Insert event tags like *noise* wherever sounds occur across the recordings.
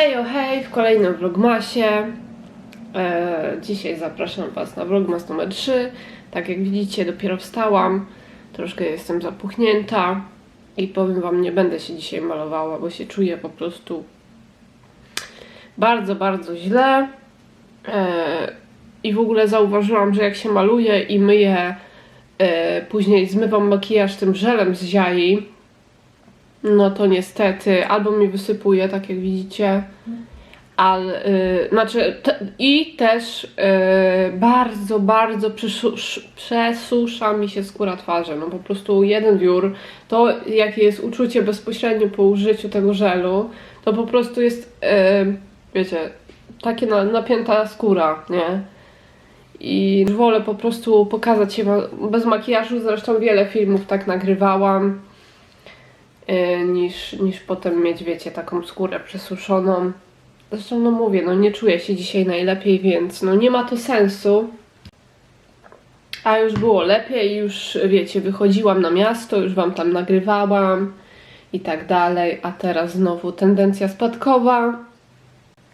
Hej, hej, w kolejnym vlogmasie. E, dzisiaj zapraszam Was na vlogmas numer 3. Tak jak widzicie, dopiero wstałam. Troszkę jestem zapuchnięta. I powiem Wam, nie będę się dzisiaj malowała, bo się czuję po prostu bardzo, bardzo źle. E, I w ogóle zauważyłam, że jak się maluję i myję, e, później zmywam makijaż tym żelem z ziai, no to niestety albo mi wysypuje, tak jak widzicie, ale, y, znaczy, te, i też y, bardzo, bardzo przesus- przesusza mi się skóra twarzy. No po prostu jeden wiór, to jakie jest uczucie bezpośrednio po użyciu tego żelu, to po prostu jest, y, wiecie, takie na, napięta skóra, nie? I wolę po prostu pokazać się bez makijażu, zresztą wiele filmów tak nagrywałam niż, niż potem mieć, wiecie, taką skórę przesuszoną. Zresztą, no mówię, no nie czuję się dzisiaj najlepiej, więc no nie ma to sensu. A już było lepiej, już wiecie, wychodziłam na miasto, już wam tam nagrywałam i tak dalej, a teraz znowu tendencja spadkowa.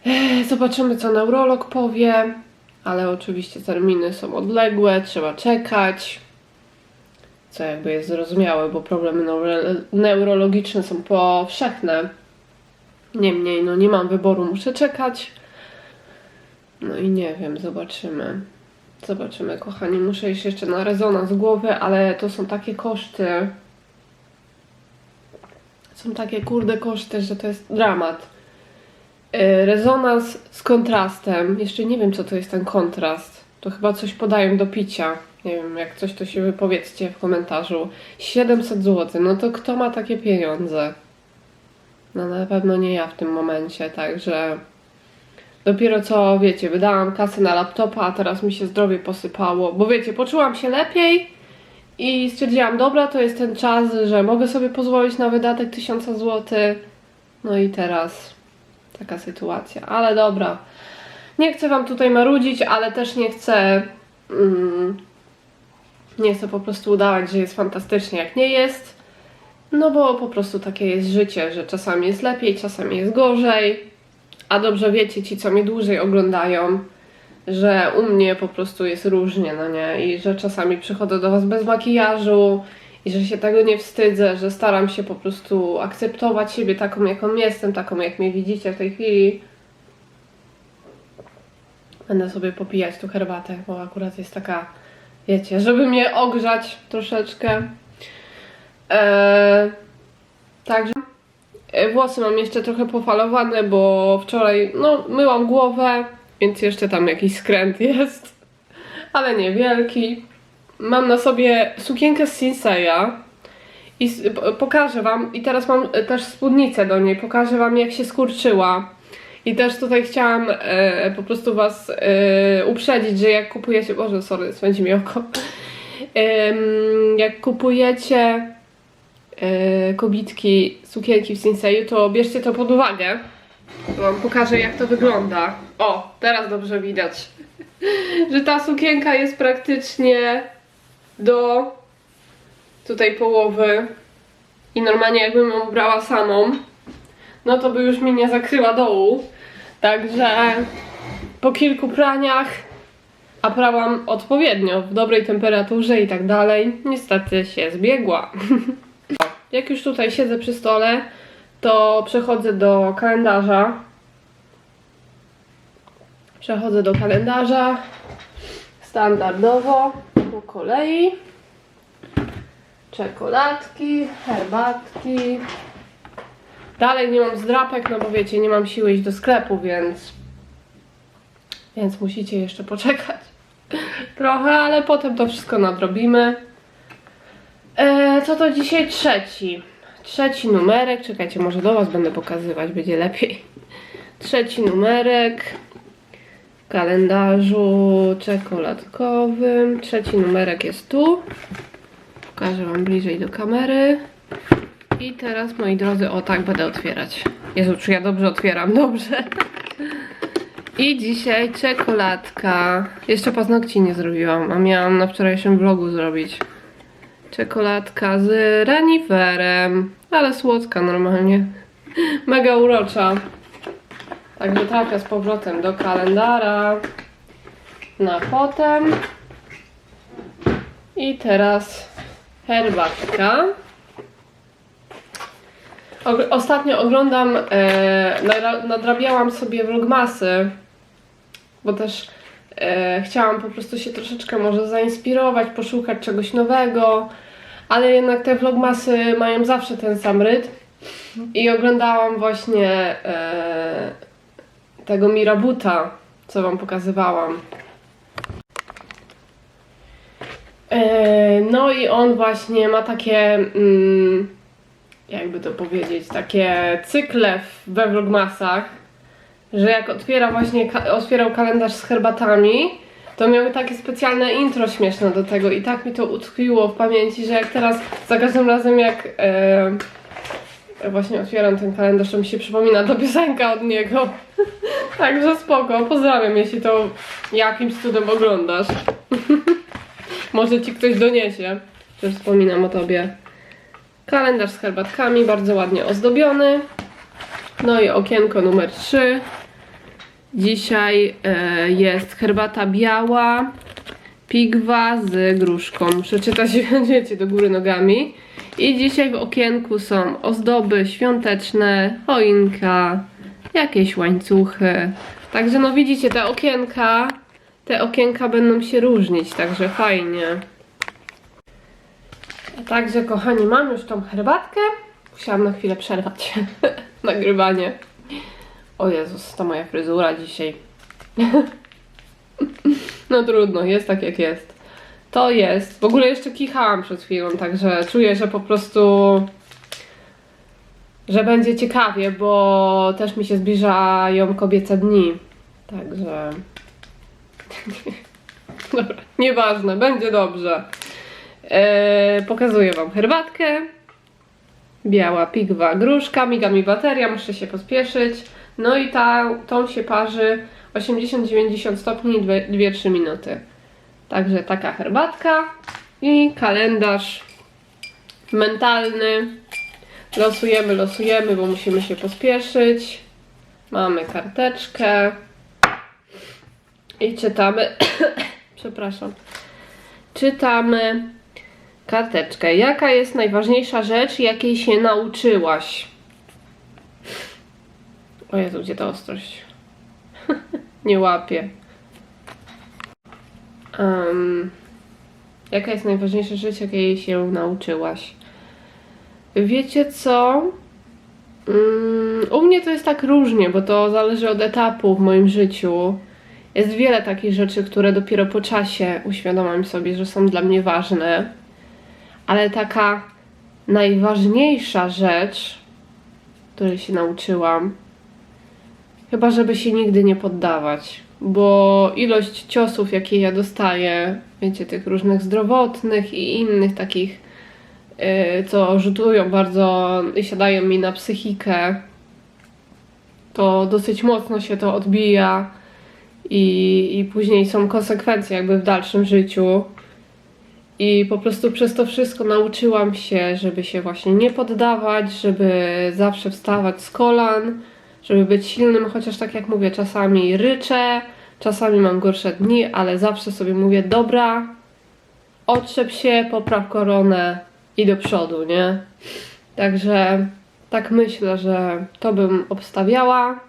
Ech, Zobaczymy, co neurolog powie, ale oczywiście terminy są odległe, trzeba czekać co jakby jest zrozumiałe, bo problemy neuro- neurologiczne są powszechne. Niemniej, no nie mam wyboru, muszę czekać. No i nie wiem, zobaczymy. Zobaczymy, kochani. Muszę iść jeszcze na rezonans głowy, ale to są takie koszty. Są takie kurde koszty, że to jest dramat. Yy, Rezonans z kontrastem. Jeszcze nie wiem, co to jest ten kontrast. To chyba coś podają do picia. Nie wiem, jak coś to się wypowiedzcie w komentarzu. 700 zł. No to kto ma takie pieniądze? No na pewno nie ja w tym momencie, także dopiero co, wiecie, wydałam kasę na laptopa, a teraz mi się zdrowie posypało, bo wiecie, poczułam się lepiej i stwierdziłam, dobra, to jest ten czas, że mogę sobie pozwolić na wydatek 1000 zł. No i teraz taka sytuacja, ale dobra. Nie chcę wam tutaj marudzić, ale też nie chcę mm, nie chcę po prostu udawać, że jest fantastycznie, jak nie jest. No bo po prostu takie jest życie, że czasami jest lepiej, czasami jest gorzej. A dobrze wiecie, ci co mnie dłużej oglądają, że u mnie po prostu jest różnie, no nie? I że czasami przychodzę do was bez makijażu i że się tego nie wstydzę, że staram się po prostu akceptować siebie taką, jaką jestem, taką, jak mnie widzicie w tej chwili. Będę sobie popijać tu herbatę, bo akurat jest taka, wiecie, żeby mnie ogrzać troszeczkę. Eee, także e, włosy mam jeszcze trochę pofalowane, bo wczoraj, no, myłam głowę, więc jeszcze tam jakiś skręt *laughs* jest, ale niewielki. Mam na sobie sukienkę z Sinseya i pokażę wam, i teraz mam e, też spódnicę do niej, pokażę wam jak się skurczyła. I też tutaj chciałam e, po prostu was e, uprzedzić, że jak kupujecie, Boże, sorry, swędzi mi oko. Em, jak kupujecie e, kobitki, sukienki w Sinseju, to bierzcie to pod uwagę. Wam pokażę jak to wygląda. O, teraz dobrze widać. że ta sukienka jest praktycznie do tutaj połowy. I normalnie jakbym ją brała samą, no to by już mi nie zakryła dołu. Także po kilku praniach, a prałam odpowiednio, w dobrej temperaturze i tak dalej, niestety się zbiegła. *laughs* Jak już tutaj siedzę przy stole, to przechodzę do kalendarza. Przechodzę do kalendarza standardowo po kolei. Czekoladki, herbatki, Dalej nie mam zdrapek, no bo wiecie, nie mam siły iść do sklepu, więc więc musicie jeszcze poczekać *laughs* trochę, ale potem to wszystko nadrobimy. E, co to dzisiaj trzeci? Trzeci numerek, czekajcie, może do Was będę pokazywać, będzie lepiej. *laughs* Trzeci numerek w kalendarzu czekoladkowym. Trzeci numerek jest tu. Pokażę Wam bliżej do kamery. I teraz, moi drodzy, o tak będę otwierać. Jezu, czy ja dobrze otwieram? Dobrze. I dzisiaj czekoladka. Jeszcze paznokci nie zrobiłam, a miałam na wczorajszym vlogu zrobić. Czekoladka z reniferem, ale słodka normalnie. Mega urocza. Także trafia z powrotem do kalendara na potem. I teraz herbatka. Ostatnio oglądam, e, nadrabiałam sobie vlogmasy, bo też e, chciałam po prostu się troszeczkę może zainspirować, poszukać czegoś nowego, ale jednak te vlogmasy mają zawsze ten sam rytm. I oglądałam właśnie e, tego Mirabuta, co wam pokazywałam. E, no i on właśnie ma takie, mm, jakby to powiedzieć, takie cykle w- we vlogmasach, że jak otwiera właśnie, ka- otwierał kalendarz z herbatami, to miały takie specjalne intro śmieszne do tego i tak mi to utkwiło w pamięci, że jak teraz za każdym razem jak e, właśnie otwieram ten kalendarz, to mi się przypomina ta piosenka od niego. *laughs* Także spoko, pozdrawiam, jeśli to jakimś cudem oglądasz. *laughs* Może ci ktoś doniesie, że wspominam o tobie. Kalendarz z herbatkami, bardzo ładnie ozdobiony. No i okienko numer 3. Dzisiaj e, jest herbata biała, pigwa z gruszką. Muszę czytać, *laughs* wiecie, do góry nogami. I dzisiaj w okienku są ozdoby świąteczne, choinka, jakieś łańcuchy. Także no widzicie, te okienka, te okienka będą się różnić, także fajnie. Także kochani, mam już tą herbatkę. Musiałam na chwilę przerwać *laughs* nagrywanie. O Jezus, to moja fryzura dzisiaj. *laughs* no trudno, jest tak jak jest. To jest. W ogóle jeszcze kichałam przed chwilą, także czuję, że po prostu. że będzie ciekawie, bo też mi się zbliżają kobiece dni. Także. *laughs* Dobra, nieważne, będzie dobrze. Eee, pokazuję Wam herbatkę. Biała pigwa gruszka, miga mi bateria, muszę się pospieszyć. No i ta, tą się parzy 80-90 stopni 2-3 minuty. Także taka herbatka i kalendarz mentalny. Losujemy, losujemy, bo musimy się pospieszyć. Mamy karteczkę i czytamy. *coughs* Przepraszam. Czytamy karteczkę. Jaka jest najważniejsza rzecz, jakiej się nauczyłaś? O Jezu, gdzie ta ostrość? *laughs* Nie łapię. Em, jaka jest najważniejsza rzecz, jakiej się nauczyłaś? Wiecie co? Mm, u mnie to jest tak różnie, bo to zależy od etapu w moim życiu. Jest wiele takich rzeczy, które dopiero po czasie uświadamiam sobie, że są dla mnie ważne. Ale taka najważniejsza rzecz, której się nauczyłam, chyba żeby się nigdy nie poddawać. Bo ilość ciosów, jakie ja dostaję, wiecie, tych różnych zdrowotnych i innych takich, yy, co rzutują bardzo i siadają mi na psychikę, to dosyć mocno się to odbija i, i później są konsekwencje jakby w dalszym życiu. I po prostu przez to wszystko nauczyłam się, żeby się właśnie nie poddawać, żeby zawsze wstawać z kolan, żeby być silnym, chociaż tak jak mówię, czasami ryczę, czasami mam gorsze dni, ale zawsze sobie mówię, dobra, otrzep się, popraw koronę i do przodu, nie? Także tak myślę, że to bym obstawiała.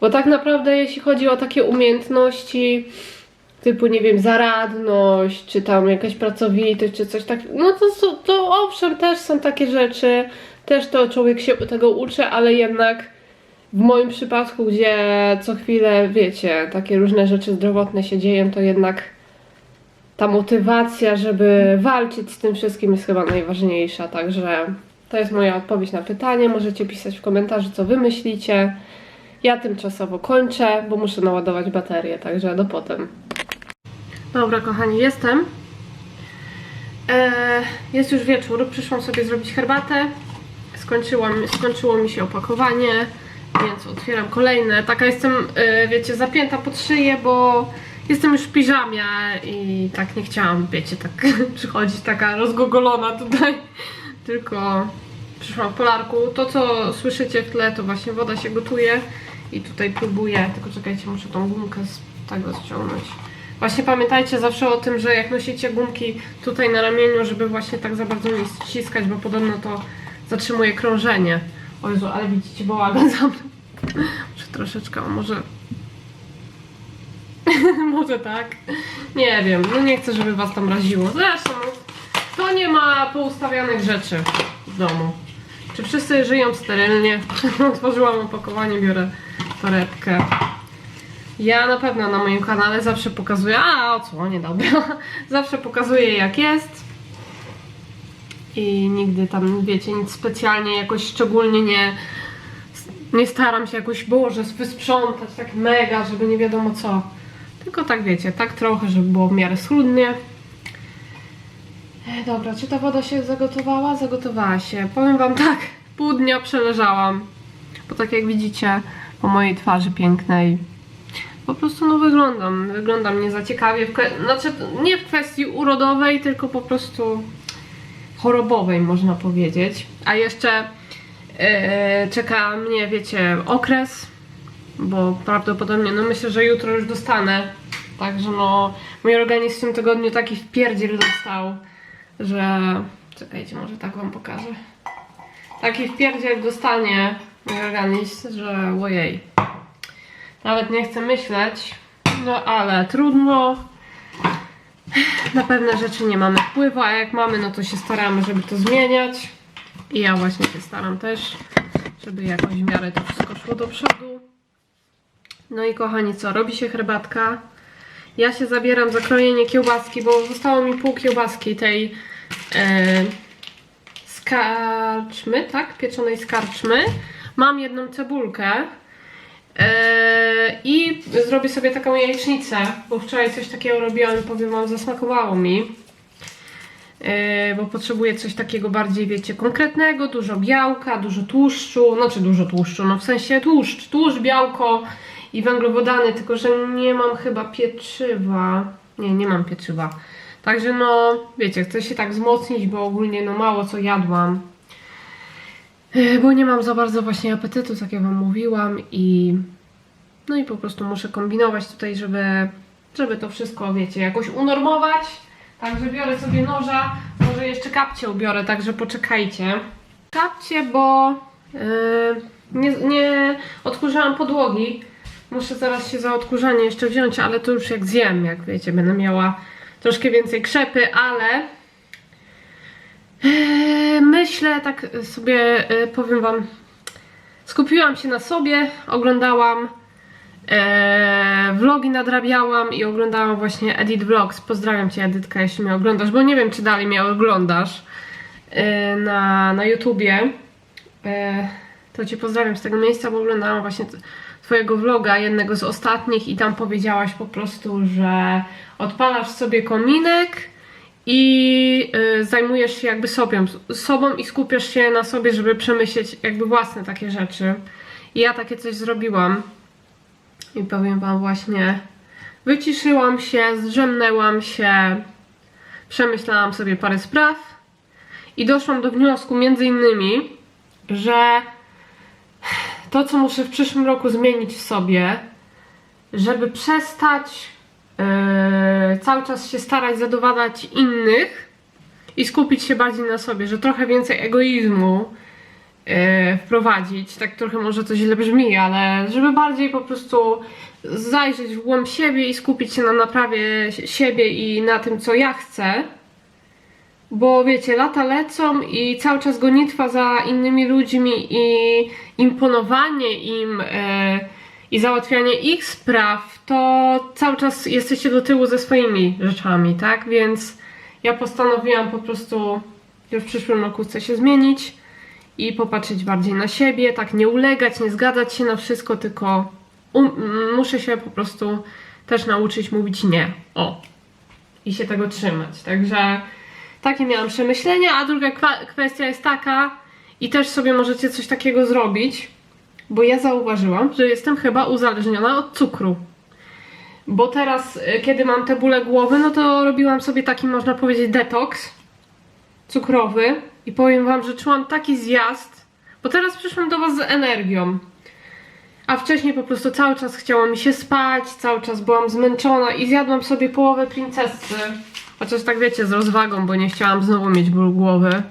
Bo tak naprawdę, jeśli chodzi o takie umiejętności, typu, nie wiem, zaradność, czy tam jakaś pracowitość, czy coś takiego, no to, to owszem, też są takie rzeczy, też to człowiek się tego uczy, ale jednak w moim przypadku, gdzie co chwilę, wiecie, takie różne rzeczy zdrowotne się dzieją, to jednak ta motywacja, żeby walczyć z tym wszystkim jest chyba najważniejsza, także to jest moja odpowiedź na pytanie. Możecie pisać w komentarzu, co wy myślicie. Ja tymczasowo kończę, bo muszę naładować baterię, także do potem. Dobra, kochani, jestem. E, jest już wieczór, przyszłam sobie zrobić herbatę. Skończyłam, skończyło mi się opakowanie, więc otwieram kolejne. Taka jestem, e, wiecie, zapięta pod szyję, bo jestem już w piżamie i tak nie chciałam, wiecie, tak *laughs* przychodzić taka rozgogolona tutaj. Tylko przyszłam w polarku. To, co słyszycie w tle, to właśnie woda się gotuje. I tutaj próbuję, tylko czekajcie, muszę tą gumkę z tego ściągnąć. Właśnie pamiętajcie zawsze o tym, że jak nosicie gumki tutaj na ramieniu, żeby właśnie tak za bardzo nie ściskać, bo podobno to zatrzymuje krążenie. O Jezu, ale widzicie bałagan za mną. Muszę troszeczkę, może... *laughs* może tak. Nie wiem, no nie chcę, żeby was tam raziło. Zresztą, to nie ma poustawianych rzeczy w domu. Czy wszyscy żyją sterylnie? *laughs* Otworzyłam opakowanie, biorę torebkę. Ja na pewno na moim kanale zawsze pokazuję, a o co, nie dobra. *laughs* Zawsze pokazuję jak jest. I nigdy tam, wiecie, nic specjalnie, jakoś szczególnie nie, nie staram się jakoś, Boże, wysprzątać tak mega, żeby nie wiadomo co. Tylko tak wiecie, tak trochę, żeby było w miarę schludnie. E, Dobra, czy ta woda się zagotowała? Zagotowała się. Powiem wam tak, pół dnia przeleżałam. Bo tak jak widzicie po mojej twarzy pięknej, po prostu no wyglądam. Wyglądam nie za ciekawie. W znaczy nie w kwestii urodowej, tylko po prostu chorobowej można powiedzieć. A jeszcze e, czeka mnie, wiecie, okres, bo prawdopodobnie, no myślę, że jutro już dostanę. Także no, mój organizm w tym tygodniu taki wpierdziel dostał, że... Czekajcie, może tak wam pokażę. Taki wpierdziel dostanie mój organizm, że ojej. Nawet nie chcę myśleć, no ale trudno. Na pewne rzeczy nie mamy wpływu, a jak mamy, no to się staramy, żeby to zmieniać. I ja właśnie się staram też, żeby jakoś w miarę to wszystko szło do przodu. No i kochani, co? Robi się herbatka. Ja się zabieram za krojenie kiełbaski, bo zostało mi pół kiełbaski tej e, skarczmy, tak? Pieczonej skarczmy. Mam jedną cebulkę. E, I zrobię sobie taką jajecznicę, bo wczoraj coś takiego robiłam i powiem wam, zasmakowało mi. E, bo potrzebuję coś takiego bardziej, wiecie, konkretnego, dużo białka, dużo tłuszczu, znaczy dużo tłuszczu, no w sensie tłuszcz, tłuszcz, białko i węglowodany, tylko że nie mam chyba pieczywa. Nie, nie mam pieczywa. Także no, wiecie, chcę się tak wzmocnić, bo ogólnie no mało co jadłam. E, Bo nie mam za bardzo właśnie apetytu, tak jak wam mówiłam i no i po prostu muszę kombinować tutaj, żeby, żeby to wszystko, wiecie, jakoś unormować. Także biorę sobie noża, może jeszcze kapcie ubiorę, także poczekajcie. Kapcie, bo yy, nie, nie odkurzałam podłogi. Muszę zaraz się za odkurzanie jeszcze wziąć, ale to już jak zjem, jak wiecie, będę miała troszkę więcej krzepy, ale yy, myślę, tak sobie yy, powiem wam, skupiłam się na sobie, oglądałam Eee, vlogi nadrabiałam i oglądałam właśnie Edit Vlogs. Pozdrawiam Cię Edytka, jeśli mnie oglądasz, bo nie wiem, czy dalej mnie oglądasz eee, na, na YouTubie. Eee, to Cię pozdrawiam z tego miejsca, bo oglądałam właśnie Twojego vloga, jednego z ostatnich i tam powiedziałaś po prostu, że odpalasz sobie kominek i y, zajmujesz się jakby sobie, sobą i skupiasz się na sobie, żeby przemyśleć jakby własne takie rzeczy. I ja takie coś zrobiłam. I powiem Wam właśnie, wyciszyłam się, zdrzemnęłam się, przemyślałam sobie parę spraw i doszłam do wniosku między innymi, że to, co muszę w przyszłym roku zmienić w sobie, żeby przestać cały czas się starać zadowalać innych i skupić się bardziej na sobie, że trochę więcej egoizmu e, wprowadzić. Tak trochę może to źle brzmi, ale żeby bardziej po prostu zajrzeć w głąb siebie i skupić się na naprawie si- siebie i na tym, co ja chcę. Bo wiecie, lata lecą i cały czas gonitwa za innymi ludźmi i imponowanie im e, i załatwianie ich spraw, to cały czas jesteście do tyłu ze swoimi rzeczami, tak? Więc ja postanowiłam po prostu, że w przyszłym roku chcę się zmienić i popatrzeć bardziej na siebie, tak nie ulegać, nie zgadzać się na wszystko, tylko um, muszę się po prostu też nauczyć mówić nie. O. I się tego trzymać. Także takie miałam przemyślenia, a druga kwestia jest taka i też sobie możecie coś takiego zrobić, bo ja zauważyłam, że jestem chyba uzależniona od cukru. Bo teraz, y, kiedy mam te bóle głowy, no to robiłam sobie taki, można powiedzieć, detoks cukrowy i powiem wam, że czułam taki zjazd, bo teraz przyszłam do was z energią. A wcześniej po prostu cały czas chciało mi się spać, cały czas byłam zmęczona i zjadłam sobie połowę princesy. Chociaż tak wiecie, z rozwagą, bo nie chciałam znowu mieć ból głowy.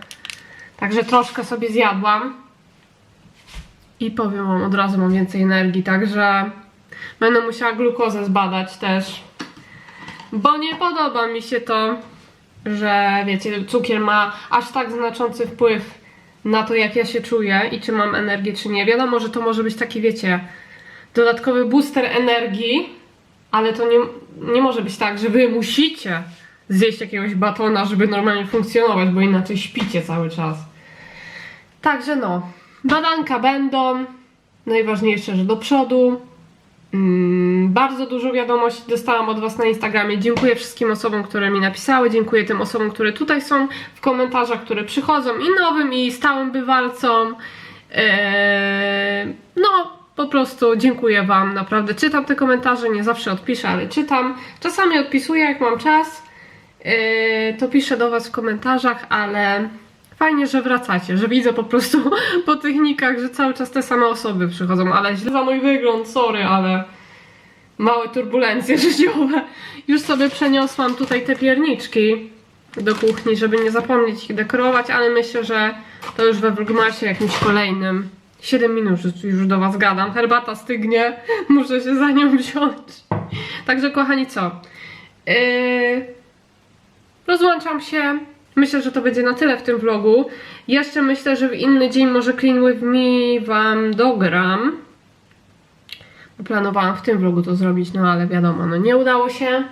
Także troszkę sobie zjadłam. I powiem wam, od razu mam więcej energii, także będę musiała glukozę zbadać też. Bo nie podoba mi się to, że wiecie, cukier ma aż tak znaczący wpływ na to, jak ja się czuję i czy mam energię, czy nie. Wiadomo, że to może być taki, wiecie, dodatkowy booster energii, ale to nie, nie może być tak, że wy musicie zjeść jakiegoś batona, żeby normalnie funkcjonować, bo inaczej śpicie cały czas. Także no, badanka będą. Najważniejsze, że do przodu. Mm, bardzo dużo wiadomości dostałam od Was na Instagramie. Dziękuję wszystkim osobom, które mi napisały. Dziękuję tym osobom, które tutaj są w komentarzach, które przychodzą i nowym, i stałym bywalcom. Eee, no, po prostu dziękuję Wam. Naprawdę czytam te komentarze, nie zawsze odpiszę, ale czytam. Czasami odpisuję, jak mam czas. Eee, to piszę do Was w komentarzach, ale fajnie, że wracacie, że widzę po prostu *laughs* po tych nikach, że cały czas te same osoby przychodzą, ale źle za mój wygląd, sorry, ale małe turbulencje *laughs* życiowe. Już sobie przeniosłam tutaj te pierniczki do kuchni, żeby nie zapomnieć ich dekorować, ale myślę, że to już we vlogmasie jakimś kolejnym. 7 minut już do Was gadam, herbata stygnie, *laughs* muszę się za nią wziąć. Także kochani, co? Yy, Rozłączam się. Myślę, że to będzie na tyle w tym vlogu. Jeszcze myślę, że w inny dzień może Clean With Me Wam dogram. Planowałam w tym vlogu to zrobić, no ale wiadomo, no nie udało się.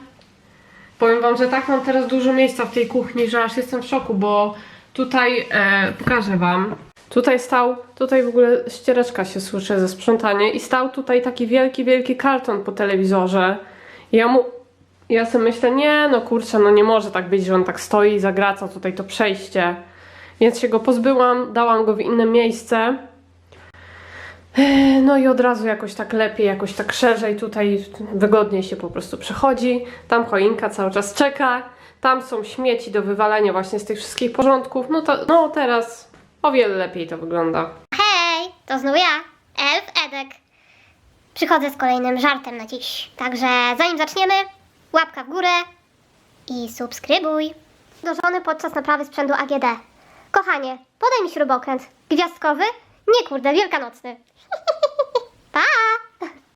Powiem Wam, że tak mam teraz dużo miejsca w tej kuchni, że aż jestem w szoku, bo tutaj e, pokażę Wam. Tutaj stał, tutaj w ogóle ściereczka się słyszy ze sprzątania i stał tutaj taki wielki, wielki karton po telewizorze. Ja mu, ja sobie myślę, nie no kurczę, no nie może tak być, że on tak stoi i zagraca tutaj to przejście. Więc się go pozbyłam, dałam go w inne miejsce. No i od razu jakoś tak lepiej, jakoś tak szerzej tutaj wygodniej się po prostu przechodzi. Tam choinka cały czas czeka. Tam są śmieci do wywalania właśnie z tych wszystkich porządków. No to no teraz o wiele lepiej to wygląda. Hej, to znów ja, Elf Edek. Przychodzę z kolejnym żartem na dziś. Także zanim zaczniemy, łapka w górę i subskrybuj. Do żony podczas naprawy sprzętu AGD. Kochanie, podaj mi śrubokręt. Gwiazdkowy? Nie kurde, wielkanocny. *laughs*